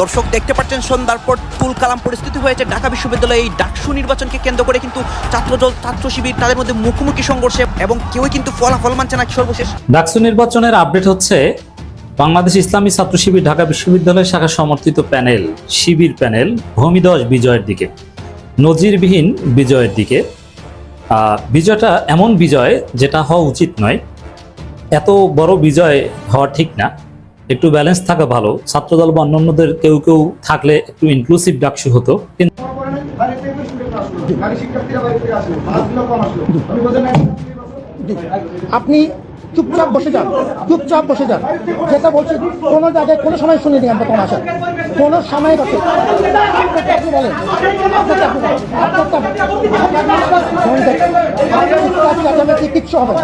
দর্শক দেখতে পাচ্ছেন, সন্ধ্যার পর তুল কালাম পরিস্থিতি হয়েছে। ঢাকা বিশ্ববিদ্যালয়ে এই ডাকসু নির্বাচনকে কেন্দ্র করে কিন্তু ছাত্রদল, ছাত্র শিবির তাদের মধ্যে মুখোমুখি সংঘর্ষে এবং কেউই কিন্তু ফলাফল মানছে না সর্বশেষ। ডাকসু নির্বাচনের আপডেট হচ্ছে বাংলাদেশ ইসলামী ছাত্র শিবির ঢাকা বিশ্ববিদ্যালয় শাখা সমর্থিত প্যানেল, শিবির প্যানেল ভূমিদস বিজয়ের দিকে, নজিরবিহীন বিজয়ের দিকে। বিজয়টা এমন বিজয় যেটা হওয়া উচিত নয়। এত বড় বিজয় হওয়া ঠিক না। একটু ব্যালেন্স থাকা ভালো ছাত্রদল বা অন্যান্যদের কেউ কেউ থাকলে একটু ইনক্লুসিভ ডাকসু হতো কিন্তু আপনি চুপচাপ বসে যান চুপচাপ বসে যান যেটা বলছি কোনো জায়গায় কোনো সময় শুনে শুনিনি আমরা কোনো আসা কোনো সময় বসে আপনি বলেন কিচ্ছু হবে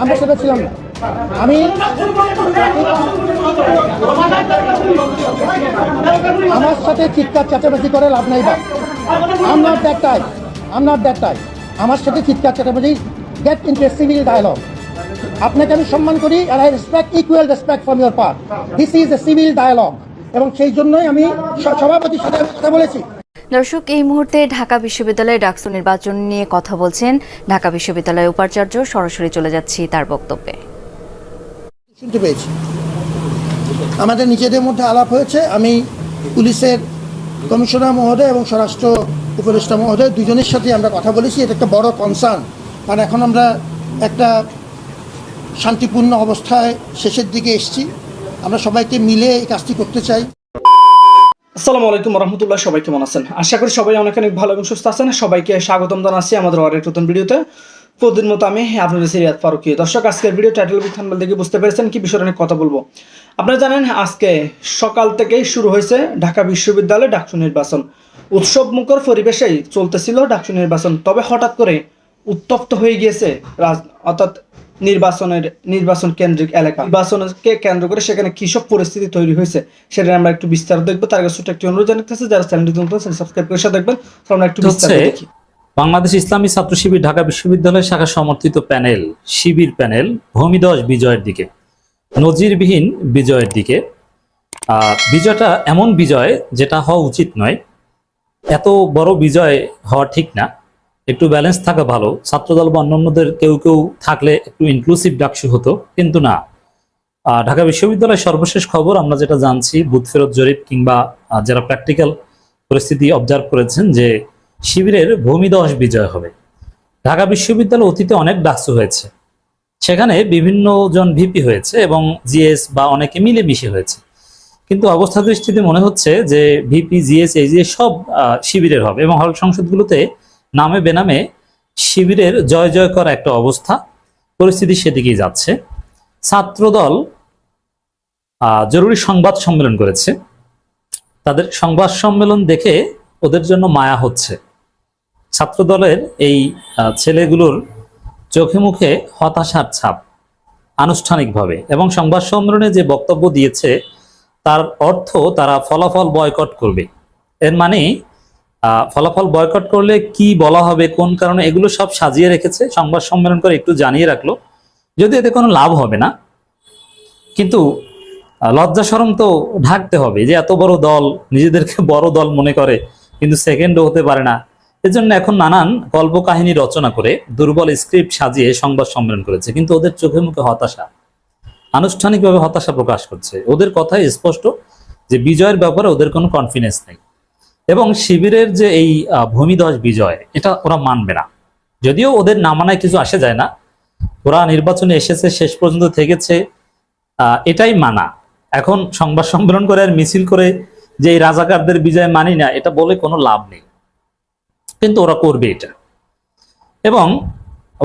আমরা সেটা ছিলাম না আমি আমার সাথে চিৎকার চেঁচামেচি করে লাভ নাই বা I'm not that type I'm not that type আমার সাথে চিৎকার চেঁচামেচি গেট ইন্টু সিভিল ডায়ালগ আপনাকে আমি সম্মান করি আর I respect equal respect from your part this is a civil dialogue এবং সেই জন্যই আমি সভাপতির সাথে কথা বলেছি। দর্শক, এই মুহূর্তে ঢাকা বিশ্ববিদ্যালয়ে ডাকসু নির্বাচন নিয়ে কথা বলছেন ঢাকা বিশ্ববিদ্যালয়ের উপাচার্য। সরাসরি চলে যাচ্ছি তার বক্তব্যে। শুনতে পেয়েছি আমাদের নিজেদের মধ্যে আলাপ হয়েছে। আমি পুলিশের কমিশনার মহোদয় এবং স্বরাষ্ট্র উপদেষ্টা মহোদয় দুজনের সাথে আমরা কথা বলেছি। এটা একটা বড় কনসার্ন কারণ এখন আমরা একটা শান্তিপূর্ণ অবস্থায় শেষের দিকে এসেছি। আমরা সবাইকে মিলে এই কাজটি করতে চাই। আসসালামু আলাইকুম রহমতুল্লাহ, সবাই কেমন আছেন? আশা করি সবাই অনেক অনেক ভালো এবং সুস্থ আছেন। সবাইকে স্বাগতম জানাচ্ছি আমাদের আরেক নতুন ভিডিওতে। প্রতিদিন মতো আমি আপনাদের সিরিয়াত ফারুকি দর্শক আজকের ভিডিও টাইটেল থাম্বেল দেখে বুঝতে পেরেছেন কি বিষয়ে নিয়ে কথা বলব। আপনারা জানেন আজকে সকাল থেকেই শুরু হয়েছে ঢাকা বিশ্ববিদ্যালয়ে ডাকসু নির্বাচন। উৎসব মুখর পরিবেশেই চলতেছিল ডাকসু নির্বাচন। তবে হঠাৎ করে উত্তপ্ত হয়ে গিয়েছে রাজ অর্থাৎ নির্বাচনের নির্বাচন কেন্দ্রিক এলাকা। নির্বাচনকে কেন্দ্র করে সেখানে কি সব পরিস্থিতি তৈরি হয়েছে সেটা আমরা একটু বিস্তারিত দেখব। তার কাছে একটি অনুরোধ জানাতেছে যারা চ্যানেলটি নতুন সাবস্ক্রাইব করে সাথে দেখবেন আমরা একটু বিস্তারিত দেখি। বাংলাদেশ ইসলামী ছাত্র শিবির ঢাকা বিশ্ববিদ্যালয় শাখা সমর্থিত প্যানেল, শিবির প্যানেল ভূমিদস বিজয়ের দিকে। নজিরবিহীন বিজয়ের দিকে। বিজয়টা এমন বিজয় যেটা হওয়া উচিত নয়। এত বড় বিজয় হওয়া ঠিক না। একটু ব্যালেন্স থাকা ভালো। ছাত্রদল বা অন্যান্যদের কেউ কেউ থাকলে একটু ইনক্লুসিভ ডাকসু হতো, কিন্তু না। ঢাকা বিশ্ববিদ্যালয়ের সর্বশেষ খবর আমরা যেটা জানছি, বুথ ফেরত জরিপ কিংবা যারা প্র্যাকটিক্যাল পরিস্থিতি অবজার্ভ করেছেন যে শিবিরের ভূমিদস বিজয় হবে। ঢাকা বিশ্ববিদ্যালয় অতীতে অনেক ডাকসু হয়েছে। সেখানে বিভিন্ন জন ভিপি হয়েছে এবং জিএস বা অনেকে মিলে মিশে হয়েছে। কিন্তু অবস্থা দৃষ্টিতে মনে হচ্ছে যে ভিপি, জিএস এই যে সব শিবিরের হবে এবং হল সংসদগুলোতে নামে বেনামে শিবিরের জয় জয় করা একটা অবস্থা। পরিস্থিতি সেদিকেই যাচ্ছে। ছাত্রদল জরুরি সংবাদ সম্মেলন করেছে। তাদের সংবাদ সম্মেলন দেখে ওদের জন্য মায়া হচ্ছে। ছাত্রদলের এই ছেলেগুলোর চোখে মুখে হতাশার ছাপ আনুষ্ঠানিকভাবে এবং সংবাদ সম্মেলনে যে বক্তব্য দিয়েছে, তার অর্থ তারা ফলাফল বয়কট করবে। এর মানে ফলাফল বয়কট করলে কি বলা হবে, কোন কারণে, এগুলো সব সাজিয়ে রেখেছে। সংবাদ সম্মেলন করে একটু জানিয়ে রাখল। যদি এতে কোনো লাভ হবে না, কিন্তু লজ্জা সরম তো ঢাকতে হবে যে এত বড় দল, নিজেদেরকে বড় দল মনে করে, কিন্তু সেকেন্ডও হতে পারে না। এজন্য এখন নানান গল্প কাহিনী রচনা করে দুর্বল স্ক্রিপ্ট সাজিয়ে সংবাদ সম্মেলন করেছে, কিন্তু ওদের চোখে মুখে হতাশা। আনুষ্ঠানিকভাবে হতাশা প্রকাশ করছে। ওদের কথাই স্পষ্ট যে বিজয়ের ব্যাপারে ওদের কোনো কনফিডেন্স নেই। এবং শিবিরের যে এই ভূমিধস বিজয়, এটা ওরা মানবে না। যদিও ওদের নামানায় কিছু আসে যায় না। ওরা নির্বাচনে এসেছে, শেষ পর্যন্ত থেকেছে। এটাই মানা। এখন সংবাদ সম্মেলন করে আর মিছিল করে যে এই রাজাকারদের বিজয় মানি না, এটা বলে কোনো লাভ নেই। কিন্তু ওরা করবে এটা। এবং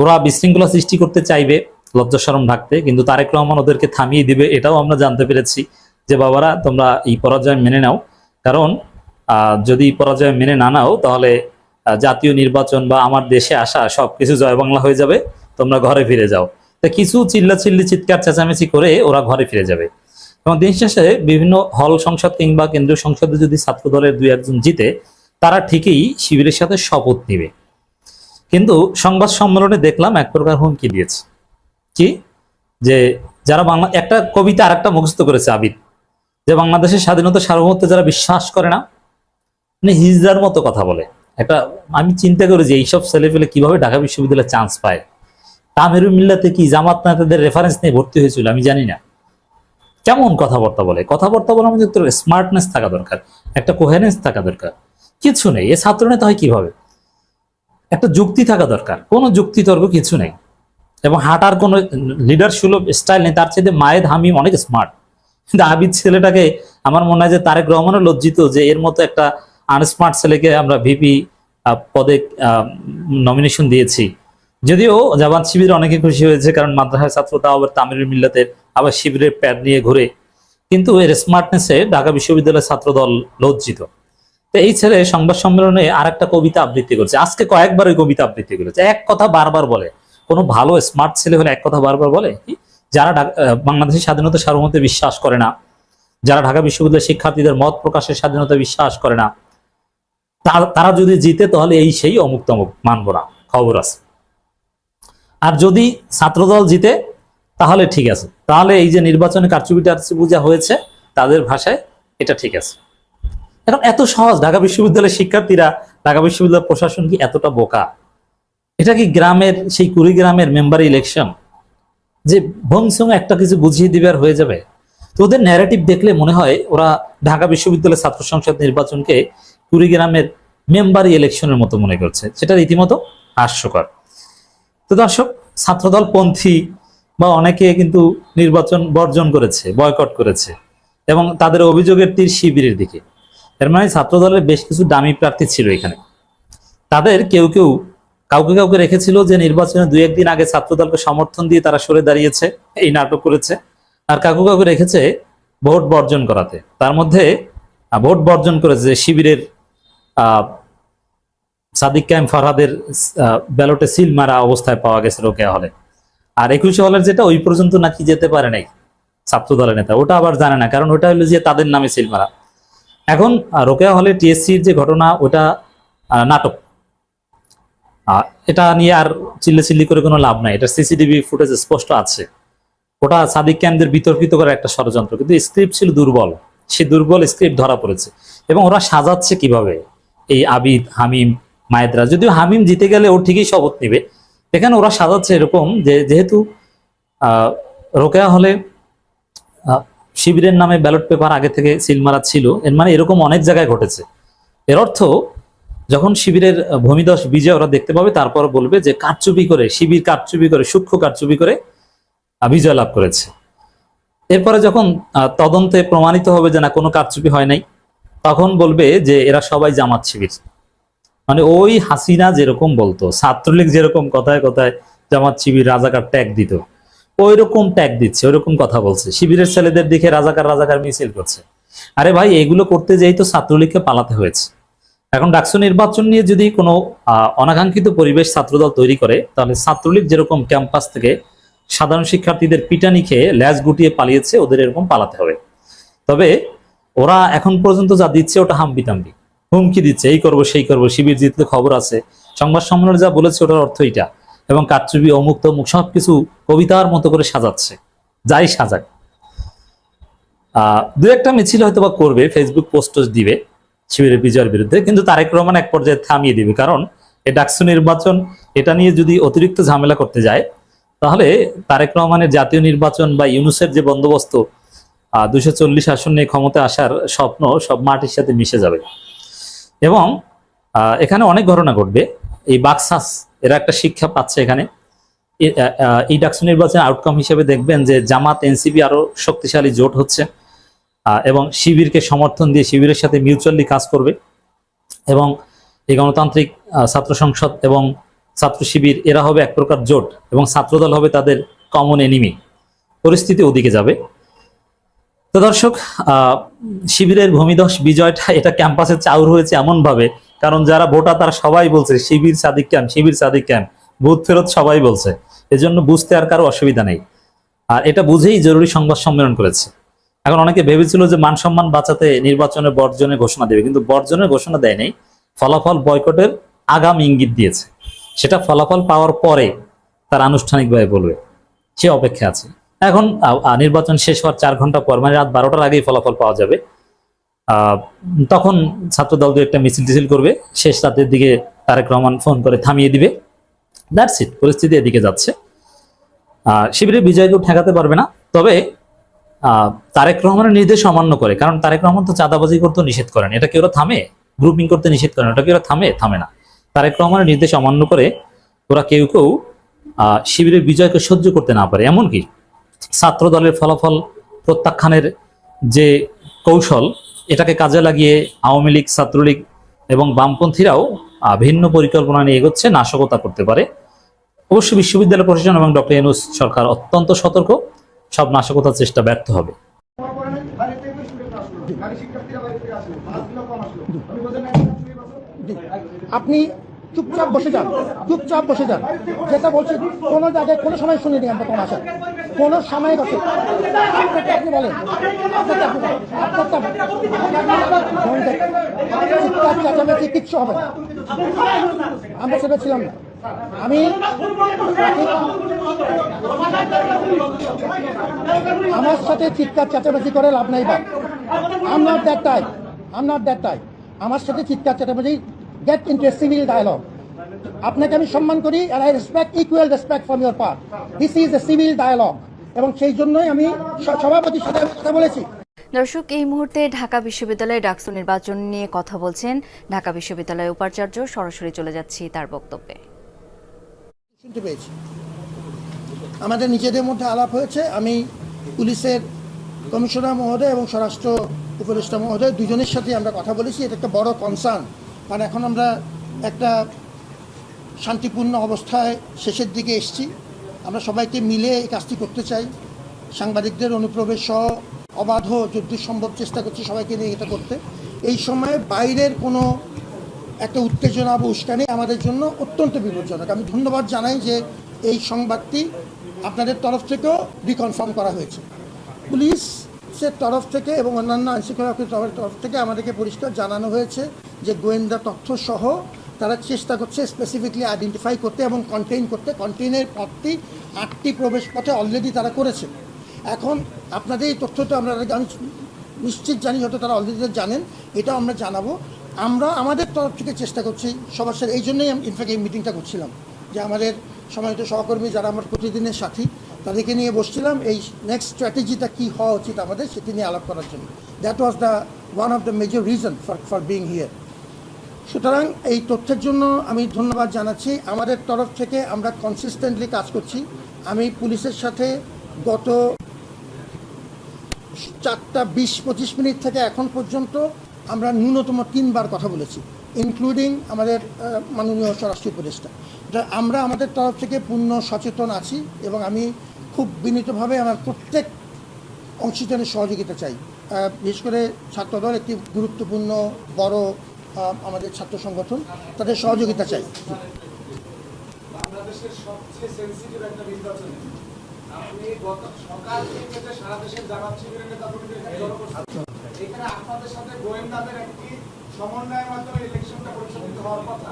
ওরা বিশৃঙ্খলা সৃষ্টি করতে চাইবে, লজ্জা শরম ঢাকতে কিন্তু তারেক রহমান ওদেরকে থামিয়ে দিবে, এটাও আমরা জানতে পেরেছি যে, বাবারা, তোমরা এই পরাজয় মেনে নাও। কারণ যদি পরাজয় মেনে না নাও, তাহলে জাতীয় নির্বাচন বা আমার দেশে আসা সবকিছু জয় বাংলা হয়ে যাবে, তোমরা ঘরে ফিরে যাও। তা কিছু চিল্লা চিল্লি চিৎকার, চেঁচামেচি করে ওরা ঘরে ফিরে যাবে। এবং দিন শেষে বিভিন্ন হল সংসদ কিংবা কেন্দ্রীয় সংসদে যদি ছাত্র দলের দুই একজন জিতে তারা ঠিকই শিবিরের সাথে শপথ নিবে। কিন্তু সংবাদ সম্মেলনে দেখলাম এক প্রকার হুমকি দিয়েছে। কি? যে যারা বাংলা, একটা কবিতা আর একটা মুখস্থ করেছে আবিদ, যে বাংলাদেশের স্বাধীনতা সার্বভৌমত্বে যারা বিশ্বাস করে না মানে হিজড়ার মতো কথা বলে। একটা, আমি চিন্তা করি যে এইসব ছেলে পেলে কীভাবে ঢাকা বিশ্ববিদ্যালয়ে চান্স পায়? তামেরু মিল্লাতে কি জামাত নেতাদের রেফারেন্স নিয়ে ভর্তি হয়েছিল? আমি জানি না। কেমন কথাবার্তা বলে? কথাবার্তা মধ্যে একটু স্মার্টনেস থাকা দরকার, একটা কোহেরেন্স থাকা দরকার। কিছু নেই। এ ছাত্র নেতা হয় কীভাবে? একটা যুক্তি থাকা দরকার। কোনো যুক্তি তর্ক কিছু নেই। এবং হাঁটার কোনো লিডার সুলভ স্টাইল নেই। তার চেয়ে মায়ের হামিম অনেক স্মার্ট কিন্তু আবিদ ছেলেটাকে আমার মনে হয় যে তারেক রহমানও লজ্জিত যে এর মতো একটা আনস্মার্ট ছেলেকে আমরা ভিপি পদে নমিনেশন দিয়েছি। যদিও জাবান শিবির অনেকে খুশি হয়েছে কারণ মাদ্রাসার ছাত্র, তাও আবার তামিল মিল্লাতের আবার শিবিরের প্যাড নিয়ে ঘুরে। কিন্তু এর স্মার্টনেসে ঢাকা বিশ্ববিদ্যালয়ের ছাত্র দল লজ্জিত। এই ছেলে সংবাদ সম্মেলনে আর একটা কবিতা আবৃত্তি করছে। আজকে কয়েকবার ওই কবিতা আবৃত্তি করেছে। এক কথা বারবার বলে। কোনো ভালো স্মার্ট ছেলে হলে এক কথা বারবার বলে যারা বাংলাদেশের স্বাধীনতা সার্বভৌমত্বে বিশ্বাস করে না, যারা ঢাকা বিশ্ববিদ্যালয়ের শিক্ষার্থীদের মত প্রকাশের স্বাধীনতা বিশ্বাস করে না তারা যদি জিতে তাহলে এই সেই অমুক তমুক মানব না। খবর আছে। আর যদি ছাত্রদল জিতে, তাহলে ঠিক আছে। তাহলে এই যে নির্বাচনে কারচুপিটা বুঝা হয়েছে, তাদের ভাষায় এটা ঠিক আছে। এখন এত সহজ, ঢাকা বিশ্ববিদ্যালয়ের শিক্ষার্থীরা, ঢাকা বিশ্ববিদ্যালয় প্রশাসন কি এতটা বোকা? এটা কি গ্রামের, সেই কুড়িগ্রামের মেম্বার ইলেকশন যে ভংসং একটা কিছু বুঝিয়ে দিবে আর হয়ে যাবে। তো ওদের ন্যারেটিভ দেখলে মনে হয় ওরা ঢাকা বিশ্ববিদ্যালয়ের ছাত্র সংসদ নির্বাচনকে কুড়িগ্রামের মেম্বার ইলেকশনের মতো মনে করছে। সেটা রীতিমতো হাস্যকর। তো দর্শক ছাত্রদল পন্থী বা অনেকে কিন্তু নির্বাচন বর্জন করেছে বয়কট করেছে এবং তাদের অভিযোগের তীর শিবিরের দিকে। এর মানে ছাত্রদলের বেশ কিছু দামি প্রার্থী ছিল এখানে। তাদের কেউ কেউ কাউকে কাউকে রেখেছিল যে নির্বাচনে দুই একদিন আগে ছাত্রদলকে সমর্থন দিয়ে তারা সরে দাঁড়িয়েছে এই নাটক করেছে। আর কাউকে কাউকে রেখেছে ভোট বর্জন করাতে। তার মধ্যে ভোট বর্জন করেছে শিবিরের আহ, সাদিক ক্যাম ফরহাদের ব্যালটে সিল মারা অবস্থায় পাওয়া গেছে রোকেয়া হলে। আর একুশে হলের যেটা ওই পর্যন্ত নাকি যেতে পারে নাই ছাত্র দলের নেতা ওটা আবার জানে না। কারণ ওটা হলো যে তাদের নামে সিল মারা। এখন রোকেয়া হলে টিএসসির যে ঘটনা ওটা নাটক। এটা নিয়ে আর চিল্লে চিল্লি করে কোনো লাভ নাই। এটা সিসিটিভি ফুটেজ স্পষ্ট আছে। ওটা সাদিক ক্যামদের বিতর্কিত করার একটা ষড়যন্ত্র, কিন্তু স্ক্রিপ্ট ছিল দুর্বল। সে দুর্বল স্ক্রিপ্ট ধরা পড়েছে। এবং ওরা সাজাচ্ছে কীভাবে? এই আবিদ, হামিম, মায়েদরা। যদিও হামিম জিতে গেলে ও ঠিকই শপথ নিবে। এখানে ওরা সাজাচ্ছে এরকম যে, যেহেতু রোকেয়া হলে শিবিরের নামে ব্যালট পেপার আগে থেকে সিল মারা ছিল। এর মানে এরকম অনেক জায়গায় ঘটেছে। এর অর্থ, যখন শিবিরের ভূমিদশ বিজয় ওরা দেখতে পাবে, তারপর বলবে যে কারচুপি করে, শিবির কারচুপি করে, সূক্ষ্ম কারচুপি করে বিজয় লাভ করেছে। এরপরে যখন তদন্তে প্রমাণিত হবে যে না, কোনো কারচুপি হয় নাই, তখন বলবে যে এরা সবাই জামাত শিবির। মানে ওই হাসিনা যেরকম বলতো, ছাত্রলীগ যেরকম কথায় কথায় জামাত শিবির রাজাকার ট্যাগ দিত। ওই রকম ট্যাগ দিচ্ছে, ওইরকম কথা বলছে। শিবিরের ছেলেদের দিকে রাজাকার রাজাকার মিছিল করছে। আরে ভাই, এগুলো করতে যেই তো ছাত্রলীগকে পালাতে হয়েছে। এখন ডাকসু নির্বাচন নিয়ে যদি কোনো অনাকাঙ্ক্ষিত পরিবেশ ছাত্রদল তৈরি করে, তাহলে ছাত্রলীগ যেরকম ক্যাম্পাস থেকে সাধারণ শিক্ষার্থীদের পিটানি খেয়ে ল্যাজ গুটিয়ে পালিয়েছে, ওদের এরকম পালাতে হবে। তবে ওরা এখন পর্যন্ত যা দিচ্ছে ওটা হাম্বি তাম্বি হুমকি দিচ্ছে, এই করব, সেই করব, শিবির জিতলে খবর আছে। সংবাদ সম্মেলনে যা বলেছে ওটার অর্থ এটা এবং কারচুপি, অমুক তমুক সবকিছু কবিতার মতো করে সাজাচ্ছে। যাই সাজাক। দু একটা মিছিল হয়তো বা করবে ফেসবুক পোস্ট দিবে শিবিরের বিজয়ের বিরুদ্ধে, কিন্তু তারেক রহমান এক পর্যায়ে থামিয়ে দিবে। কারণ এই ডাকসু নির্বাচন, এটা নিয়ে যদি অতিরিক্ত ঝামেলা করতে যায়, তাহলে তারেক রহমানের জাতীয় নির্বাচন বা ইউনুসের যে বন্দোবস্ত দুশো চল্লিশ আসন নিয়ে ক্ষমতা আসার স্বপ্ন সব মাটির সাথে মিশে যাবে। এবং এখানে অনেক ঘটনা ঘটবে। এই বাক্সাস এরা একটা শিক্ষা পাচ্ছে এখানে। ডাকসু নির্বাচনের আউটকাম হিসেবে দেখবেন যে জামাত, এনসিপি আরও শক্তিশালী জোট হচ্ছে এবং শিবিরকে সমর্থন দিয়ে শিবিরের সাথে মিউচুয়ালি কাজ করবে, এবং এই গণতান্ত্রিক ছাত্র সংসদ এবং ছাত্র শিবির, এরা হবে এক প্রকার জোট, এবং ছাত্রদল হবে তাদের কমন এনিমি পরিস্থিতি ওদিকে যাবে। তো দর্শক শিবিরের ভূমিদশ বিজয়টা, এটা ক্যাম্পাসে চাউর হয়েছে এমন ভাবে কারণ যারা ভোটার, তারা সবাই বলছে, Shibir Sadiq camp, Shibir Sadiq camp. Booth ফেরত সবাই বলছে। এজন্য বুঝতে আর কারও অসুবিধা নেই। আর এটা বুঝেই জরুরি সংবাদ সম্মেলন করেছে। এখন অনেকে ভেবেছিল যে মান সম্মান বাঁচাতে নির্বাচনে বর্জনের ঘোষণা দেবে, কিন্তু বর্জনের ঘোষণা দেয় নাই ফলাফল বয়কটের আগাম ইঙ্গিত দিয়েছে। সেটা ফলাফল পাওয়ার পরে তার আনুষ্ঠানিকভাবে বলবে। সে অপেক্ষা আছে। এখন নির্বাচন শেষ হওয়ার চার ঘণ্টা পর মানে রাত বারোটার আগেই ফলাফল পাওয়া যাবে। তখন ছাত্রদল দু একটা মিছিল টিছিল করবে। শেষ রাতের দিকে তারেক রহমান ফোন করে থামিয়ে দিবে। দ্যাটস ইট পরিস্থিতি এদিকে যাচ্ছে। শিবিরের বিজয়কেও ঠেকাতে পারবে না। তবে তারেক রহমানের নির্দেশ অমান্য করে, কারণ তারেক রহমান তো চাঁদাবাজি করতে নিষেধ করেন। এটা কি ওরা থামে? গ্রুপিং করতে নিষেধ করেন। ওটা কি ওরা থামে? থামে না। তারেক রহমানের নির্দেশ অমান্য করে ওরা কেউ কেউ শিবিরের বিজয়কে সহ্য করতে না পারে। এমনকি ছাত্র দলের ফলাফল প্রত্যাখ্যানের যে কৌশল এটাকে কাজে লাগিয়ে আওয়ামী লীগ, ছাত্রলীগ এবং বামপন্থীরাও ভিন্ন পরিকল্পনা নিয়ে এগোচ্ছে, নাশকতা করতে পারে। অবশ্য বিশ্ববিদ্যালয় প্রশাসন এবং ডক্টর এনুস সরকার অত্যন্ত সতর্ক, সব নাশকতার চেষ্টা ব্যর্থ হবে। বলছেন আপনি চুপচাপ বসে যান, চুপচাপ বসে যান। যেটা বলছি কোনো জায়গায় কোনো সময় শুনিনি আমরা কোনো আসা কোনো সময় আপনাকে আপনি বলেন কিচ্ছু হবে আমরা সেটা ছিলাম না। আমি আমার সাথে চিৎকার, চেঁচামেচি করে লাভ নাই বা। I'm not that type I'm not that type আমার সাথে চিৎকার, চেঁচামেচি get into a civil dialogue আপনাকে আমি সম্মান করি আর I respect equal respect from your part this is a civil dialogue এবং সেই জন্যই আমি সভাপতির সাথে কথা বলেছি। দর্শক এই মুহূর্তে ঢাকা বিশ্ববিদ্যালয়ে ডাকসু নির্বাচন নিয়ে কথা বলছেন ঢাকা বিশ্ববিদ্যালয়ের উপাচার্য সরাসরি চলে যাচ্ছি তার বক্তব্যে। শুনতে পেয়েছি। আমাদের নিজেদের মধ্যে আলাপ হয়েছে। আমি পুলিশের কমিশনার মহোদয় এবং স্বরাষ্ট্র উপদেষ্টা মহোদয় দুজনের সাথে আমরা কথা বলেছি। এটা একটা বড় কনসার্ন কারণ এখন আমরা একটা শান্তিপূর্ণ অবস্থায় শেষের দিকে এসেছি। আমরা সবাইকে মিলে এই কাজটি করতে চাই। সাংবাদিকদের অনুপ্রবেশ অবাধ যুদ্ধ সম্ভব চেষ্টা করছি সবাইকে নিয়ে এটা করতে। এই সময়ে বাইরের কোনো একটা উত্তেজনা বা উস্কানি আমাদের জন্য, অত্যন্ত বিপজ্জনক। আমি ধন্যবাদ জানাই যে এই সংবাদটি আপনাদের তরফ থেকেও রিকনফার্ম করা হয়েছে। পুলিশের তরফ থেকে এবং অন্যান্য আইনশৃঙ্খলা তরফ থেকে আমাদেরকে পরিষ্কার জানানো হয়েছে যে গোয়েন্দা তথ্য সহ তারা চেষ্টা করছে স্পেসিফিকলি আইডেন্টিফাই করতে এবং কন্টেইন করতে। কন্টেইনের পথটি আটটি প্রবেশ পথে অলরেডি তারা করেছে। এখন আপনাদের এই তথ্যটা আমরা আমি নিশ্চিত জানি হয়তো তারা অলরেডি জানেন, এটাও আমরা জানাব। আমরা আমাদের তরফ থেকে চেষ্টা করছি সবার সাথে, এই জন্যই আমি ইনফ্যাক্ট এই মিটিংটা করছিলাম, যে আমাদের সম্মানিত সহকর্মী যারা আমার প্রতিদিনের সাথী, তাদেরকে নিয়ে বসছিলাম, এই নেক্সট স্ট্র্যাটেজিটা কী হওয়া উচিত আমাদের সেটি নিয়ে আলাপ করার জন্য। That was the one of the major reason for for being here সুতরাং এই তথ্যের জন্য আমি ধন্যবাদ জানাচ্ছি। আমাদের তরফ থেকে আমরা কনসিস্টেন্টলি কাজ করছি। আমি পুলিশের সাথে গত চারটা বিশ পঁচিশ মিনিট থেকে এখন পর্যন্ত আমরা ন্যূনতম তিনবার কথা বলেছি ইনক্লুডিং আমাদের মাননীয় স্বরাষ্ট্র উপদেষ্টা। আমরা আমাদের তরফ থেকে পূর্ণ সচেতন আছি এবং আমি খুব বিনীতভাবে আমার প্রত্যেক অংশীজনের সহযোগিতা চাই। বিশেষ করে ছাত্রদল একটি গুরুত্বপূর্ণ, বড় আমাদের ছাত্র সংগঠন তাদের সহযোগিতা চাই। বাংলাদেশের সবচেয়ে সেন্সিটিভ একটা নির্বাচন আপনি গত সকাল থেকে সারা দেশের জামাত শিবিরের নেতা কর্মীদের এখানে জড়ো করছেন, এখানে আপনাদের সাথে গোয়েন্দাদের একটি সমন্বয়ের মাধ্যমে ইলেকশনটা পরিচালিত হওয়ার কথা।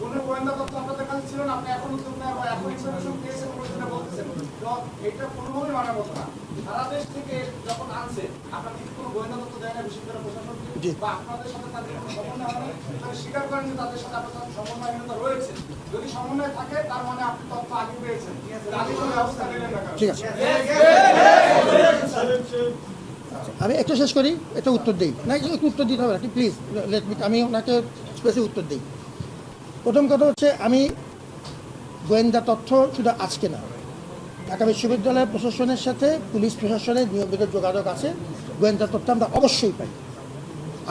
কোনো গোয়েন্দা তথ্য আপনাদের কাছে ছিল না আপনি এখন উদ্যোগ নেওয়া বা এখন ইনফরমেশন পেয়েছেন বলে বলতেছেন। তো এটা কোনোভাবেই মানার মতো না। সারা দেশ থেকে যখন আনছে আপনার কিন্তু কোনো গোয়েন্দা তথ্য দেয় না বিশ্ববিদ্যালয় প্রশাসনকে জি। আপনাদের সাথে তাদের সমন্বয় না তারা স্বীকার করেন যে তাদের সাথে আপনার সমন্বয়হীনতা রয়েছে। যদি সমন্বয় থাকে তার মানে আপনি তথ্য আগে পেয়েছেন। আগে কোনো ব্যবস্থা নিলেন না ঠিক আছে। আমি একটু শেষ করি এটা উত্তর দিই। না একটু উত্তর দিতে হবে প্লিজ লেট মি আমি ওনাকে স্পেসিফিক উত্তর দিই। প্রথম কথা হচ্ছে আমি গোয়েন্দা তথ্য শুধু আজকে না ঢাকা বিশ্ববিদ্যালয়ের প্রশাসনের সাথে পুলিশ প্রশাসনের নিয়মিত যোগাযোগ আছে গোয়েন্দা তথ্য আমরা অবশ্যই পাই।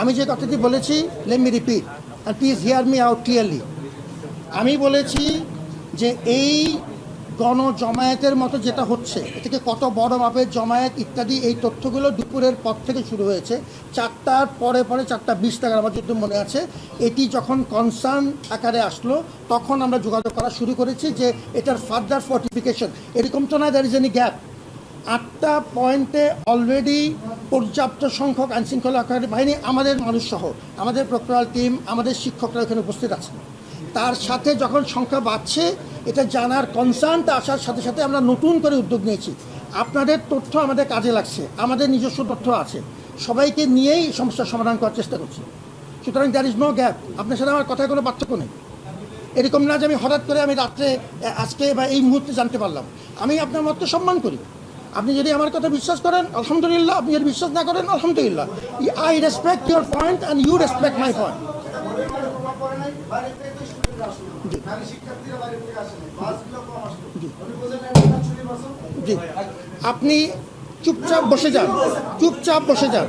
আমি যে কথাটি বলেছি let me repeat and please hear me out clearly আমি বলেছি যে এই গণজমায়েতের মতো যেটা হচ্ছে এ থেকে কত বড় মাপের জমায়েত ইত্যাদি, এই তথ্যগুলো দুপুরের পর থেকে শুরু হয়েছে। চারটার পরে পরে চারটা বিশ টাকার আমার যদি মনে আছে। এটি যখন কনসার্ন আকারে আসলো, তখন আমরা যোগাযোগ করা শুরু করেছি যে এটার ফার্দার ফর্টিফিকেশন এরকম তো না দ্যার ইজ এনি গ্যাপ আটটা পয়েন্টে অলরেডি পর্যাপ্ত সংখ্যক আইনশৃঙ্খলা রক্ষাকারী বাহিনী আমাদের মানুষ সহ আমাদের প্রক্টোরাল টিম আমাদের শিক্ষকরা এখানে উপস্থিত আছেন। তার সাথে যখন সংখ্যা বাড়ছে, এটা জানার কনসার্নটা আসার সাথে সাথে আমরা নতুন করে উদ্যোগ নিয়েছি। আপনাদের তথ্য আমাদের কাজে লাগছে, আমাদের নিজস্ব তথ্য আছে। সবাইকে নিয়েই সমস্যার সমাধান করার চেষ্টা করছি। সুতরাং দ্যার ইজ নো গ্যাপ আপনার সাথে আমার কথায় কোনো পার্থক্য নেই। এরকম না যে আমি হঠাৎ করে আমি রাত্রে আজকে বা এই মুহূর্তে জানতে পারলাম। আমি আপনার মত সম্মান করি। আপনি যদি আমার কথা বিশ্বাস করেন, আলহামদুলিল্লাহ। আপনি যদি বিশ্বাস না করেন, আলহামদুলিল্লাহ। I respect your point and you respect my point জি। আপনি চুপচাপ বসে যান। চুপচাপ বসে যান।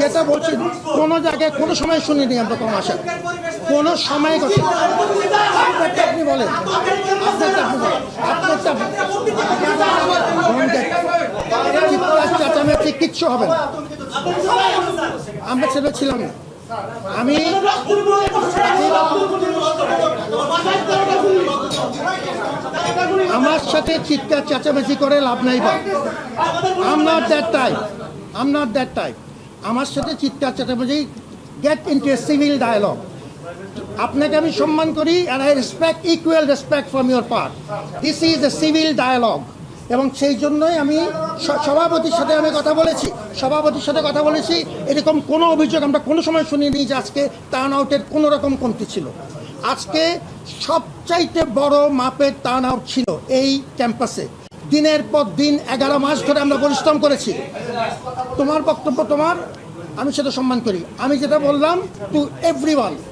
যেটা বলছি কোনো জায়গায় কোনো সময় শুনিনি আমরা কম আসা কোনো সময় কথা আপনি বলেন। আপনি কিচ্ছু হবে না। আমরা ছেলে ছিলাম না। আমি আমার সাথে চিৎকার চেঁচামেচি করে লাভ নাই বা। I'm not that type I'm not that type আমার সাথে চিৎকার চেঁচামেচি। Get into a civil dialogue আপনাকে আমি সম্মান করি and I respect equal respect from your part this is a civil dialogue এবং সেই জন্যই আমি সভাপতির সাথে আমি কথা বলেছি। সভাপতির সাথে কথা বলেছি। এরকম কোনো অভিযোগ আমরা কোনো সময় শুনিনি যে আজকে টার্ন আউটের কোনো রকম কমতি ছিল। আজকে সবচাইতে বড় মাপের টার্ন আউট ছিল এই ক্যাম্পাসে দিনের পর দিন এগারো মাস ধরে আমরা পরিশ্রম করেছি। তোমার বক্তব্য তোমার, আমি সেটা সম্মান করি। আমি যেটা বললাম টু এভরি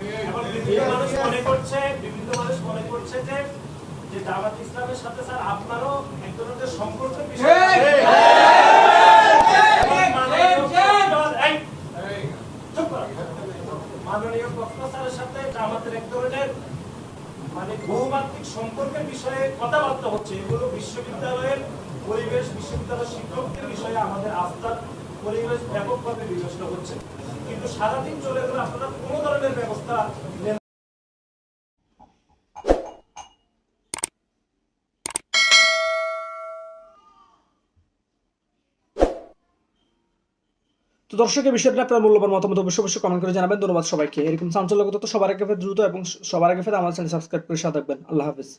মানুষ মনে করছে বিভিন্ন মানুষ মনে করছে যে যে দাওয়াত ইসলামের সাথে স্যার আপনারও এক ধরনের সম্পর্কের বিষয় আছে। এই, চুপ কর। মাননীয় কক্সবাজার স্যারের সাথে আমাদের এক ধরনের মানে বহুমাত্রিক সম্পর্কের বিষয়ে কথাবার্তা হচ্ছে এগুলো বিশ্ববিদ্যালয়ের পরিবেশ বিশ্ববিদ্যালয়ের শিক্ষকদের বিষয়ে আমাদের আস্থার পরিবেশ ব্যাপকভাবে বিবেচনা হচ্ছে। কিন্তু সারাদিন চলে গেলে আপনারা কোনো ধরনের ব্যবস্থা তো দর্শকের বিষয়টা আপনার মূল্যবান মতামত অবশ্যই অবশ্যই কমেন্ট করে জানাবেন। ধন্যবাদ সবাইকে। এরকম চাঞ্চল্যগত তো সবার আগে দ্রুত এবং সবার আগে ফের আমার চ্যানেল সাবস্ক্রাইব করে সাথে থাকবেন। আল্লাহ হাফিজ।